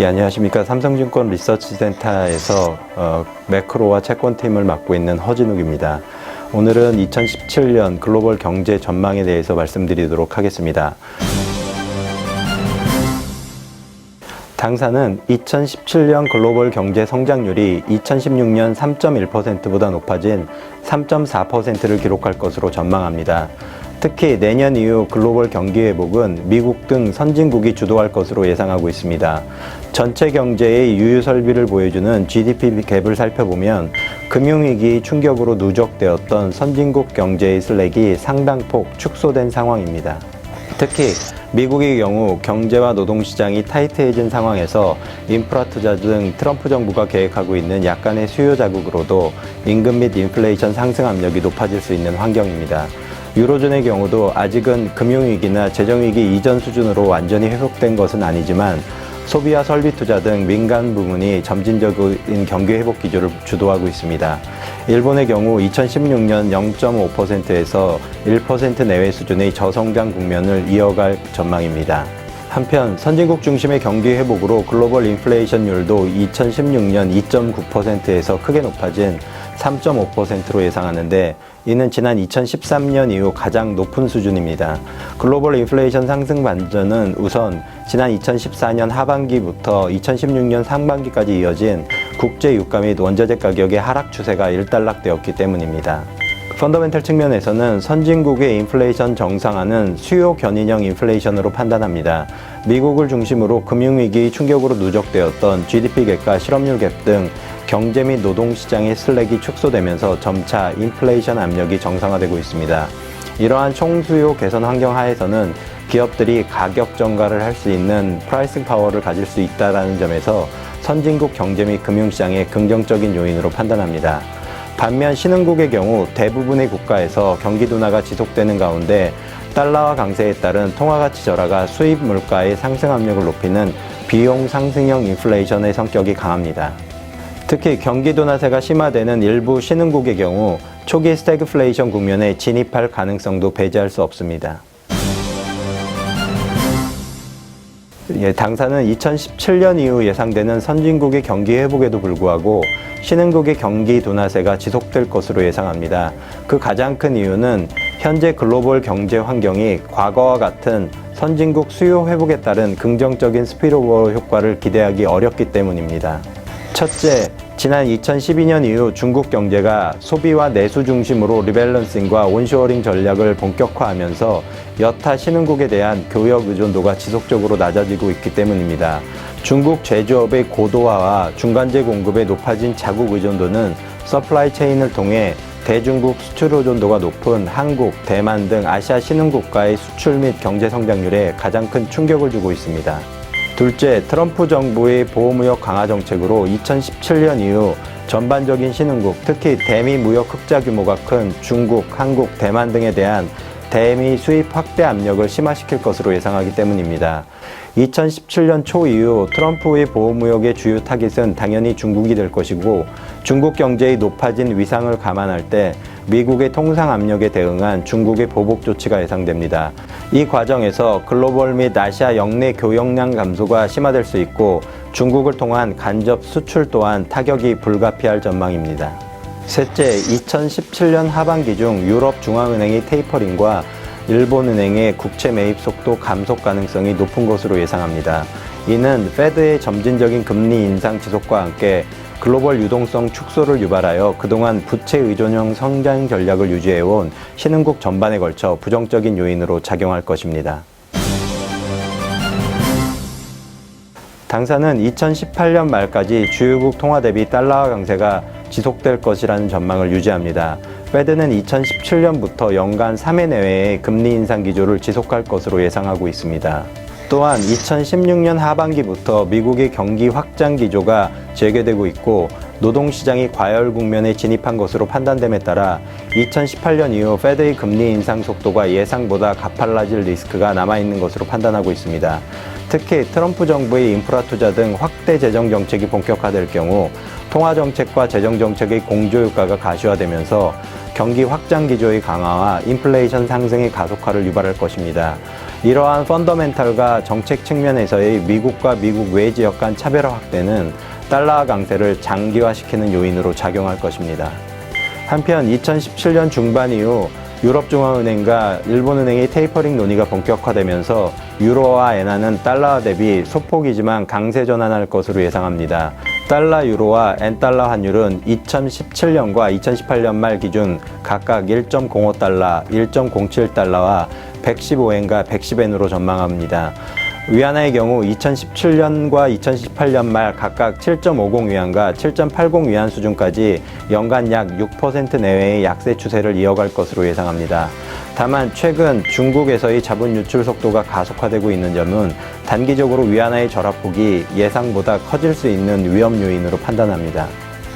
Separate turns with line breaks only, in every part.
예, 안녕하십니까. 삼성증권 리서치센터에서 어, 매크로와 채권팀을 맡고 있는 허진욱입니다. 오늘은 2017년 글로벌 경제 전망에 대해서 말씀드리도록 하겠습니다. 당사는 2017년 글로벌 경제 성장률이 2016년 3.1%보다 높아진 3.4%를 기록할 것으로 전망합니다. 특히 내년 이후 글로벌 경기 회복은 미국 등 선진국이 주도할 것으로 예상하고 있습니다. 전체 경제의 유유 설비를 보여주는 GDP 갭을 살펴보면 금융위기 충격으로 누적되었던 선진국 경제의 슬랙이 상당폭 축소된 상황입니다. 특히 미국의 경우 경제와 노동시장이 타이트해진 상황에서 인프라 투자 등 트럼프 정부가 계획하고 있는 약간의 수요 자극으로도 임금 및 인플레이션 상승 압력이 높아질 수 있는 환경입니다. 유로존의 경우도 아직은 금융위기나 재정위기 이전 수준으로 완전히 회복된 것은 아니지만 소비와 설비 투자 등 민간 부문이 점진적인 경기 회복 기조를 주도하고 있습니다. 일본의 경우 2016년 0.5%에서 1% 내외 수준의 저성장 국면을 이어갈 전망입니다. 한편 선진국 중심의 경기 회복으로 글로벌 인플레이션율도 2016년 2.9%에서 크게 높아진 3.5%로 예상하는데 이는 지난 2013년 이후 가장 높은 수준입니다. 글로벌 인플레이션 상승 반전은 우선 지난 2014년 하반기부터 2016년 상반기까지 이어진 국제 유가 및 원자재 가격의 하락 추세가 일단락되었기 때문입니다. 펀더멘털 측면에서는 선진국의 인플레이션 정상화는 수요 견인형 인플레이션으로 판단합니다. 미국을 중심으로 금융위기 충격으로 누적되었던 GDP 갭과 실업률 갭 등 경제 및 노동시장의 슬랙이 축소되면서 점차 인플레이션 압력이 정상화되고 있습니다. 이러한 총수요 개선 환경 하에서는 기업들이 가격 정가를 할 수 있는 프라이싱 파워를 가질 수 있다는 점에서 선진국 경제 및 금융시장의 긍정적인 요인으로 판단합니다. 반면 신흥국의 경우 대부분의 국가에서 경기 둔화가 지속되는 가운데 달러화 강세에 따른 통화가치 절하가 수입 물가의 상승 압력을 높이는 비용 상승형 인플레이션의 성격이 강합니다. 특히 경기 둔화세가 심화되는 일부 신흥국의 경우 초기 스태그플레이션 국면에 진입할 가능성도 배제할 수 없습니다. 예, 당사는 2017년 이후 예상되는 선진국의 경기 회복에도 불구하고 신흥국의 경기 둔화세가 지속될 것으로 예상합니다. 그 가장 큰 이유는 현재 글로벌 경제 환경이 과거와 같은 선진국 수요 회복에 따른 긍정적인 스피로버 효과를 기대하기 어렵기 때문입니다. 첫째, 지난 2012년 이후 중국 경제가 소비와 내수 중심으로 리밸런싱과 온쇼어링 전략을 본격화하면서 여타 신흥국에 대한 교역 의존도가 지속적으로 낮아지고 있기 때문입니다. 중국 제조업의 고도화와 중간재 공급의 높아진 자국 의존도는 서플라이 체인을 통해 대중국 수출 의존도가 높은 한국, 대만 등 아시아 신흥국가의 수출 및 경제 성장률에 가장 큰 충격을 주고 있습니다. 둘째, 트럼프 정부의 보호무역 강화 정책으로 2017년 이후 전반적인 신흥국, 특히 대미 무역 흑자 규모가 큰 중국, 한국, 대만 등에 대한 대미 수입 확대 압력을 심화시킬 것으로 예상하기 때문입니다. 2017년 초 이후 트럼프의 보호무역의 주요 타깃은 당연히 중국이 될 것이고 중국 경제의 높아진 위상을 감안할 때 미국의 통상 압력에 대응한 중국의 보복 조치가 예상됩니다. 이 과정에서 글로벌 및 아시아 역내 교역량 감소가 심화될 수 있고 중국을 통한 간접 수출 또한 타격이 불가피할 전망입니다. 셋째, 2017년 하반기 중 유럽 중앙은행의 테이퍼링과 일본은행의 국채 매입 속도 감속 가능성이 높은 것으로 예상합니다. 이는 페드의 점진적인 금리 인상 지속과 함께 글로벌 유동성 축소를 유발하여 그동안 부채 의존형 성장 전략을 유지해온 신흥국 전반에 걸쳐 부정적인 요인으로 작용할 것입니다. 당사는 2018년 말까지 주요국 통화 대비 달러화 강세가 지속될 것이라는 전망을 유지합니다. 페드는 2017년부터 연간 3회 내외의 금리 인상 기조를 지속할 것으로 예상하고 있습니다. 또한 2016년 하반기부터 미국의 경기 확장 기조가 재개되고 있고 노동시장이 과열 국면에 진입한 것으로 판단됨에 따라 2018년 이후 페드의 금리 인상 속도가 예상보다 가팔라질 리스크가 남아있는 것으로 판단하고 있습니다. 특히 트럼프 정부의 인프라 투자 등 확대 재정 정책이 본격화될 경우 통화 정책과 재정 정책의 공조 효과가 가시화되면서 경기 확장 기조의 강화와 인플레이션 상승의 가속화를 유발할 것입니다. 이러한 펀더멘탈과 정책 측면에서의 미국과 미국 외 지역 간 차별화 확대는 달러 강세를 장기화시키는 요인으로 작용할 것입니다. 한편 2017년 중반 이후 유럽중앙은행과 일본은행의 테이퍼링 논의가 본격화되면서 유로와 엔화는 달러 대비 소폭이지만 강세 전환할 것으로 예상합니다. 달러 유로와 엔달러 환율은 2017년과 2018년 말 기준 각각 1.05달러, 1.07달러와 115엔과 110엔으로 전망합니다. 위안화의 경우 2017년과 2018년 말 각각 7.50 위안과 7.80 위안 수준까지 연간 약 6% 내외의 약세 추세를 이어갈 것으로 예상합니다. 다만 최근 중국에서의 자본 유출 속도가 가속화되고 있는 점은 단기적으로 위안화의 절하폭이 예상보다 커질 수 있는 위험 요인으로 판단합니다.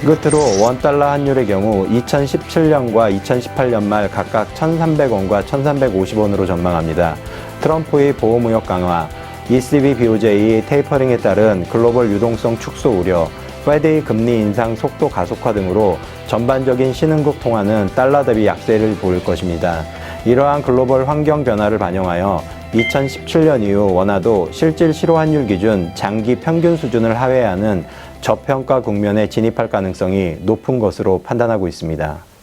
끝으로 원달러 환율의 경우 2017년과 2018년 말 각각 1,300원과 1,350원으로 전망합니다. 트럼프의 보호무역 강화, ECB BOJ의 테이퍼링에 따른 글로벌 유동성 축소 우려, 페드의 금리 인상 속도 가속화 등으로 전반적인 신흥국 통화는 달러 대비 약세를 보일 것입니다. 이러한 글로벌 환경 변화를 반영하여 2017년 이후 원화도 실질 실호 환율 기준 장기 평균 수준을 하회하는 저평가 국면에 진입할 가능성이 높은 것으로 판단하고 있습니다.